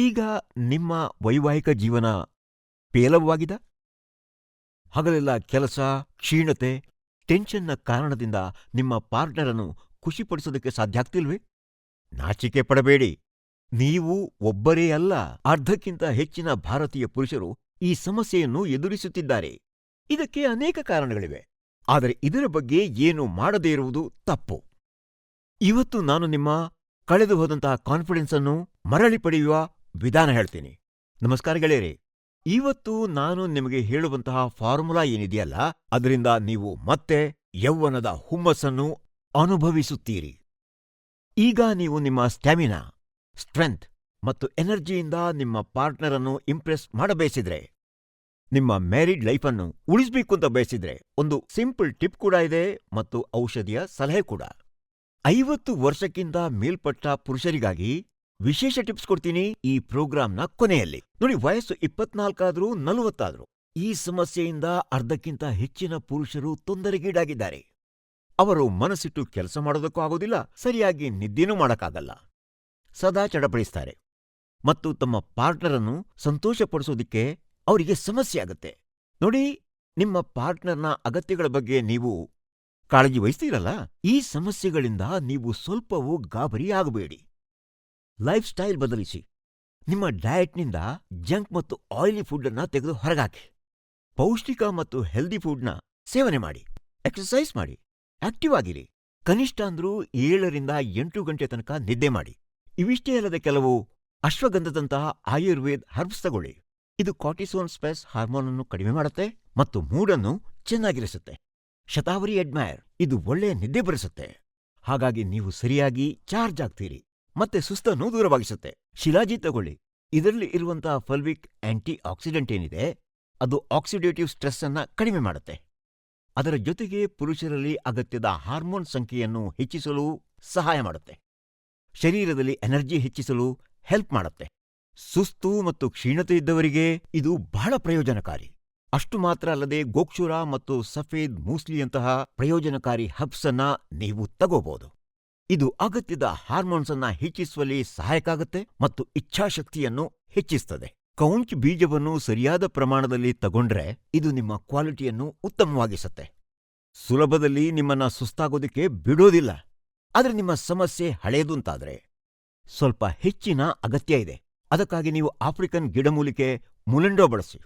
ಈಗ ನಿಮ್ಮ ವೈವಾಹಿಕ ಜೀವನ ಪೇಲವವಾಗಿದೆ? ಹಗಲೆಲ್ಲ ಕೆಲಸ, ಕ್ಷೀಣತೆ, ಟೆನ್ಷನ್ನ ಕಾರಣದಿಂದ ನಿಮ್ಮ ಪಾರ್ಟ್ನರನ್ನು ಖುಷಿಪಡಿಸೋದಕ್ಕೆ ಸಾಧ್ಯ ಆಗ್ತಿಲ್ವೇ? ನಾಚಿಕೆ ಪಡಬೇಡಿ. ನೀವು ಒಬ್ಬರೇ ಅಲ್ಲ, ಅರ್ಧಕ್ಕಿಂತ ಹೆಚ್ಚಿನ ಭಾರತೀಯ ಪುರುಷರು ಈ ಸಮಸ್ಯೆಯನ್ನು ಎದುರಿಸುತ್ತಿದ್ದಾರೆ. ಇದಕ್ಕೆ ಅನೇಕ ಕಾರಣಗಳಿವೆ. ಆದರೆ ಇದರ ಬಗ್ಗೆ ಏನು ಮಾಡದೇ ಇರುವುದು ತಪ್ಪು. ಇವತ್ತು ನಾನು ನಿಮ್ಮ ಕಳೆದು ಹೋದಂತಹ ಕಾನ್ಫಿಡೆನ್ಸ್ ಅನ್ನು ಮರಳಿ ಪಡೆಯುವ ವಿಧಾನ ಹೇಳ್ತೀನಿ. ನಮಸ್ಕಾರ ಗೆಳೆಯರೇ, ಇವತ್ತು ನಾನು ನಿಮಗೆ ಹೇಳುವಂತಹ ಫಾರ್ಮುಲಾ ಏನಿದೆಯಲ್ಲ, ಅದರಿಂದ ನೀವು ಮತ್ತೆ ಯೌವನದ ಹುಮ್ಮಸ್ಸನ್ನು ಅನುಭವಿಸುತ್ತೀರಿ. ಈಗ ನೀವು ನಿಮ್ಮ ಸ್ಟ್ಯಾಮಿನಾ, ಸ್ಟ್ರೆಂತ್ ಮತ್ತು ಎನರ್ಜಿಯಿಂದ ನಿಮ್ಮ ಪಾರ್ಟ್ನರ್ ಅನ್ನು ಇಂಪ್ರೆಸ್ ಮಾಡಬಯಸಿದ್ರೆ ನಿಮ್ಮ ಮ್ಯಾರಿಡ್ ಲೈಫನ್ನು ಉಳಿಸಬೇಕು ಅಂತ ಬಯಸಿದ್ರೆ, ಒಂದು ಸಿಂಪಲ್ ಟಿಪ್ ಕೂಡ ಇದೆ ಮತ್ತು ಔಷಧಿಯ ಸಲಹೆ ಕೂಡ. ಐವತ್ತು ವರ್ಷಕ್ಕಿಂತ ಮೇಲ್ಪಟ್ಟ ಪುರುಷರಿಗಾಗಿ ವಿಶೇಷ ಟಿಪ್ಸ್ ಕೊಡ್ತೀನಿ ಈ ಪ್ರೋಗ್ರಾಂನ ಕೊನೆಯಲ್ಲಿ. ನೋಡಿ, ವಯಸ್ಸು ಇಪ್ಪತ್ನಾಲ್ಕಾದ್ರೂ ನಲವತ್ತಾದ್ರೂ ಈ ಸಮಸ್ಯೆಯಿಂದ ಅರ್ಧಕ್ಕಿಂತ ಹೆಚ್ಚಿನ ಪುರುಷರು ತೊಂದರೆಗೀಡಾಗಿದ್ದಾರೆ. ಅವರು ಮನಸ್ಸಿಟ್ಟು ಕೆಲಸ ಮಾಡೋದಕ್ಕೂ ಆಗೋದಿಲ್ಲ, ಸರಿಯಾಗಿ ನಿದ್ದೆನೂ ಮಾಡಕ್ಕಾಗಲ್ಲ. ಸದಾ ಚಡಪಡಿಸ್ತಾರೆ. ಮತ್ತು ತಮ್ಮ ಪಾರ್ಟ್ನರನ್ನು ಸಂತೋಷಪಡಿಸೋದಿಕ್ಕೆ ಅವರಿಗೆ ಸಮಸ್ಯೆ ಆಗುತ್ತೆ. ನೋಡಿ, ನಿಮ್ಮ ಪಾರ್ಟ್ನರ್ನ ಅಗತ್ಯಗಳ ಬಗ್ಗೆ ನೀವು ಕಾಳಜಿ ವಹಿಸ್ತೀರಲ್ಲ? ಈ ಸಮಸ್ಯೆಗಳಿಂದ ನೀವು ಸ್ವಲ್ಪವೂ ಗಾಬರಿ ಆಗಬೇಡಿ. ಲೈಫ್ ಸ್ಟೈಲ್ ಬದಲಿಸಿ. ನಿಮ್ಮ ಡಯಟ್ನಿಂದ ಜಂಕ್ ಮತ್ತು ಆಯಿಲಿ ಫುಡ್ ಅನ್ನ ತೆಗೆದು ಹೊರಗಾಕಿ. ಪೌಷ್ಟಿಕ ಮತ್ತು ಹೆಲ್ದಿ ಫುಡ್ನ ಸೇವನೆ ಮಾಡಿ ಎಕ್ಸರ್ಸೈಸ್ ಮಾಡಿ, ಆಕ್ಟಿವ್ ಆಗಿರಿ. ಕನಿಷ್ಠ ಅಂದ್ರೂ ಏಳರಿಂದ ಎಂಟು ಗಂಟೆ ತನಕ ನಿದ್ದೆ ಮಾಡಿ. ಇವಿಷ್ಟೇ ಅಲ್ಲದೆ ಕೆಲವು ಅಶ್ವಗಂಧದಂತಹ ಆಯುರ್ವೇದ್ ಹರ್ಬ್ಸ್ ತಗೊಳ್ಳಿ. ಇದು ಕಾರ್ಟಿಸೋನ್ ಸ್ಪೆಸ್ ಹಾರ್ಮೋನ್ ಅನ್ನು ಕಡಿಮೆ ಮಾಡುತ್ತೆ ಮತ್ತು ಮೂಡನ್ನು ಚೆನ್ನಾಗಿರಿಸುತ್ತೆ. ಶತಾವರಿ ಎಡ್ಮೈರ್ ಇದು ಒಳ್ಳೆಯ ನಿದ್ದೆ ಬರೆಸುತ್ತೆ. ಹಾಗಾಗಿ ನೀವು ಸರಿಯಾಗಿ ಚಾರ್ಜ್ ಆಗ್ತೀರಿ. ಮತ್ತೆ ಸುಸ್ತನ್ನು ದೂರವಾಗಿಸುತ್ತೆ. ಶಿಲಾಜಿ ತಗೊಳ್ಳಿ. ಇದರಲ್ಲಿ ಇರುವಂತಹ ಫಲ್ವಿಕ್ ಆಂಟಿ ಆಕ್ಸಿಡೆಂಟ್ ಏನಿದೆ, ಅದು ಆಕ್ಸಿಡೇಟಿವ್ ಸ್ಟ್ರೆಸ್ ಅನ್ನ ಕಡಿಮೆ ಮಾಡುತ್ತೆ. ಅದರ ಜೊತೆಗೆ ಪುರುಷರಲ್ಲಿ ಅಗತ್ಯದ ಹಾರ್ಮೋನ್ ಸಂಖ್ಯೆಯನ್ನು ಹೆಚ್ಚಿಸಲು ಸಹಾಯ ಮಾಡುತ್ತೆ. ಶರೀರದಲ್ಲಿ ಎನರ್ಜಿ ಹೆಚ್ಚಿಸಲು ಹೆಲ್ಪ್ ಮಾಡುತ್ತೆ. ಸುಸ್ತು ಮತ್ತು ಕ್ಷೀಣತೆ ಇದ್ದವರಿಗೆ ಇದು ಬಹಳ ಪ್ರಯೋಜನಕಾರಿ. ಅಷ್ಟು ಮಾತ್ರ ಅಲ್ಲದೆ ಗೋಕ್ಷುರ ಮತ್ತು ಸಫೇದ್ ಮೂಸ್ಲಿಯಂತಹ ಪ್ರಯೋಜನಕಾರಿ ಹಬ್ಸನ್ನ ನೀವು ತಗೋಬಹುದು ಇದು ಅಗತ್ಯದ ಹಾರ್ಮೋನ್ಸ್ ಅನ್ನ ಹೆಚ್ಚಿಸುವಲ್ಲಿ ಸಹಾಯಕಾಗುತ್ತೆ ಮತ್ತು ಇಚ್ಛಾಶಕ್ತಿಯನ್ನು ಹೆಚ್ಚಿಸ್ತದೆ. ಕೌಂಚ್ ಬೀಜವನ್ನು ಸರಿಯಾದ ಪ್ರಮಾಣದಲ್ಲಿ ತಗೊಂಡ್ರೆ ಇದು ನಿಮ್ಮ ಕ್ವಾಲಿಟಿಯನ್ನು ಉತ್ತಮವಾಗಿಸುತ್ತೆ. ಸುಲಭದಲ್ಲಿ ನಿಮ್ಮನ್ನ ಸುಸ್ತಾಗೋದಕ್ಕೆ ಬಿಡೋದಿಲ್ಲ. ಆದರೆ ನಿಮ್ಮ ಸಮಸ್ಯೆ ಹಳೆಯದು ಅಂತಾದ್ರೆ ಸ್ವಲ್ಪ ಹೆಚ್ಚಿನ ಅಗತ್ಯ ಇದೆ. ಅದಕ್ಕಾಗಿ ನೀವು ಆಫ್ರಿಕನ್ ಗಿಡಮೂಲಿಕೆ ಮುಲೆಂಡೋ ಬಳಸಿ.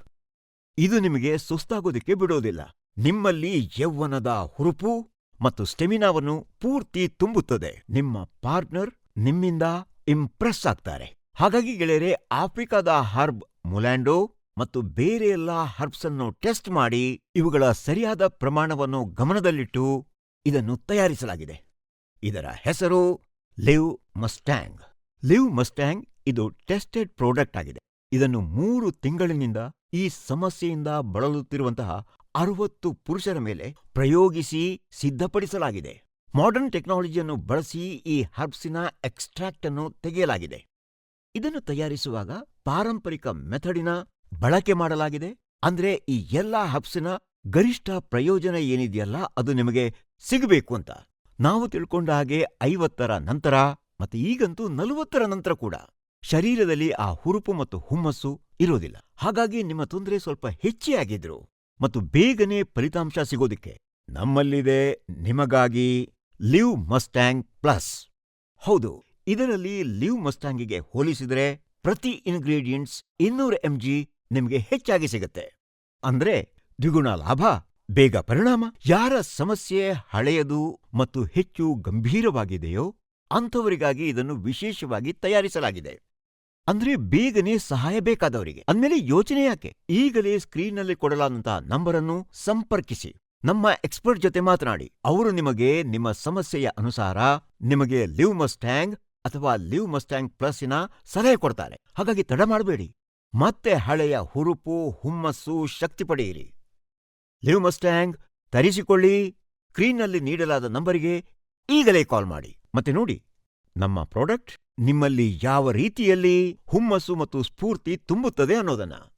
ಇದು ನಿಮಗೆ ಸುಸ್ತಾಗೋದಕ್ಕೆ ಬಿಡೋದಿಲ್ಲ. ನಿಮ್ಮಲ್ಲಿ ಯೌವನದ ಹುರುಪು ಮತ್ತು ಸ್ಟೆಮಿನಾವನ್ನು ಪೂರ್ತಿ ತುಂಬುತ್ತದೆ. ನಿಮ್ಮ ಪಾರ್ಟ್ನರ್ ನಿಮ್ಮಿಂದ ಇಂಪ್ರೆಸ್ ಆಗ್ತಾರೆ. ಹಾಗಾಗಿ ಗೆಳೆಯರೆ, ಆಫ್ರಿಕಾದ ಹರ್ಬ್ ಮುಲ್ಯಾಂಡೋ ಮತ್ತು ಬೇರೆ ಎಲ್ಲ ಹರ್ಬ್ಸ್ ಅನ್ನು ಟೆಸ್ಟ್ ಮಾಡಿ ಇವುಗಳ ಸರಿಯಾದ ಪ್ರಮಾಣವನ್ನು ಗಮನದಲ್ಲಿಟ್ಟು ಇದನ್ನು ತಯಾರಿಸಲಾಗಿದೆ. ಇದರ ಹೆಸರು ಲಿವ್ ಮಸ್ಟ್ಯಾಂಗ್. ಲಿವ್ ಮಸ್ಟ್ಯಾಂಗ್ ಇದು ಟೆಸ್ಟೆಡ್ ಪ್ರಾಡಕ್ಟ್ ಆಗಿದೆ. ಇದನ್ನು ಮೂರು ತಿಂಗಳಿನಿಂದ ಈ ಸಮಸ್ಯೆಯಿಂದ ಬಳಲುತ್ತಿರುವಂತಹ ಅರವತ್ತು ಪುರುಷರ ಮೇಲೆ ಪ್ರಯೋಗಿಸಿ ಸಿದ್ಧಪಡಿಸಲಾಗಿದೆ. ಮಾಡರ್ನ್ ಟೆಕ್ನಾಲಜಿಯನ್ನು ಬಳಸಿ ಈ ಹರ್ಬ್ಸಿನ ಎಕ್ಸ್ಟ್ರಾಕ್ಟ್ ಅನ್ನು ತೆಗೆಯಲಾಗಿದೆ. ಇದನ್ನು ತಯಾರಿಸುವಾಗ ಪಾರಂಪರಿಕ ಮೆಥಡಿನ ಬಳಕೆ ಮಾಡಲಾಗಿದೆ. ಅಂದ್ರೆ ಈ ಎಲ್ಲಾ ಹಬ್ಸಿನ ಗರಿಷ್ಠ ಪ್ರಯೋಜನ ಏನಿದೆಯಲ್ಲ ಅದು ನಿಮಗೆ ಸಿಗಬೇಕು ಅಂತ. ನಾವು ತಿಳ್ಕೊಂಡ ಹಾಗೆ ಐವತ್ತರ ನಂತರ ಮತ್ತೆ ಈಗಂತೂ ನಲವತ್ತರ ನಂತರ ಕೂಡ ಶರೀರದಲ್ಲಿ ಆ ಹುರುಪು ಮತ್ತು ಹುಮ್ಮಸ್ಸು ಇರೋದಿಲ್ಲ. ಹಾಗಾಗಿ ನಿಮ್ಮ ತೊಂದರೆ ಸ್ವಲ್ಪ ಹೆಚ್ಚೇ ಆಗಿದ್ರು. ಮತ್ತು ಬೇಗನೆ ಫಲಿತಾಂಶ ಸಿಗೋದಿಕ್ಕೆ ನಮ್ಮಲ್ಲಿದೆ ನಿಮಗಾಗಿ ಲಿವ್ ಮಸ್ಟ್ಯಾಂಗ್ ಪ್ಲಸ್. ಹೌದು, ಇದರಲ್ಲಿ ಲಿವ್ ಮಸ್ಟ್ಯಾಂಗಿಗೆ ಹೋಲಿಸಿದರೆ ಪ್ರತಿ ಇಂಗ್ರೀಡಿಯೆಂಟ್ಸ್ ಇನ್ನೂರು ಎಂಜಿ ನಿಮಗೆ ಹೆಚ್ಚಾಗಿ ಸಿಗುತ್ತೆ. ಅಂದ್ರೆ ದ್ವಿಗುಣ ಲಾಭ, ಬೇಗ ಪರಿಣಾಮ, ಯಾರ ಸಮಸ್ಯೆ ಹಳೆಯದು ಮತ್ತು ಹೆಚ್ಚು ಗಂಭೀರವಾಗಿದೆಯೋ ಅಂಥವರಿಗಾಗಿ ಇದನ್ನು ವಿಶೇಷವಾಗಿ ತಯಾರಿಸಲಾಗಿದೆ. ಅಂದ್ರೆ ಬೇಗನೆ ಸಹಾಯ ಬೇಕಾದವರಿಗೆ. ಅಂದ್ಮೇಲೆ ಯೋಚನೆ ಯಾಕೆ? ಈಗಲೇ ಸ್ಕ್ರೀನ್ನಲ್ಲಿ ಕೊಡಲಾದಂತಹ ನಂಬರ್ ಅನ್ನು ಸಂಪರ್ಕಿಸಿ. ನಮ್ಮ ಎಕ್ಸ್ಪರ್ಟ್ ಜೊತೆ ಮಾತನಾಡಿ. ಅವರು ನಿಮಗೆ ನಿಮ್ಮ ಸಮಸ್ಯೆಯ ಅನುಸಾರ ನಿಮಗೆ ಲಿವ್ ಮಸ್ಟ್ಯಾಂಗ್ ಅಥವಾ ಲಿವ್ ಮಸ್ಟ್ಯಾಂಗ್ ಪ್ಲಸ್ಸಿನ ಸಲಹೆ ಕೊಡ್ತಾರೆ. ಹಾಗಾಗಿ ತಡ ಮಾಡಬೇಡಿ. ಮತ್ತೆ ಹಳೆಯ ಹುರುಪು, ಹುಮ್ಮಸ್ಸು ಶಕ್ತಿ ಪಡೆಯಿರಿ. ಲಿವ್ ಮಸ್ಟ್ಯಾಂಗ್ ತರಿಸಿಕೊಳ್ಳಿ. ಸ್ಕ್ರೀನ್ನಲ್ಲಿ ನೀಡಲಾದ ನಂಬರಿಗೆ ಈಗಲೇ ಕಾಲ್ ಮಾಡಿ. ಮತ್ತೆ ನೋಡಿ, ನಮ್ಮ ಪ್ರಾಡಕ್ಟ್ ನಿಮ್ಮಲ್ಲಿ ಯಾವ ರೀತಿಯಲ್ಲಿ ಹುಮ್ಮಸ್ಸು ಮತ್ತು ಸ್ಫೂರ್ತಿ ತುಂಬುತ್ತದೆ ಅನ್ನೋದನ್ನ.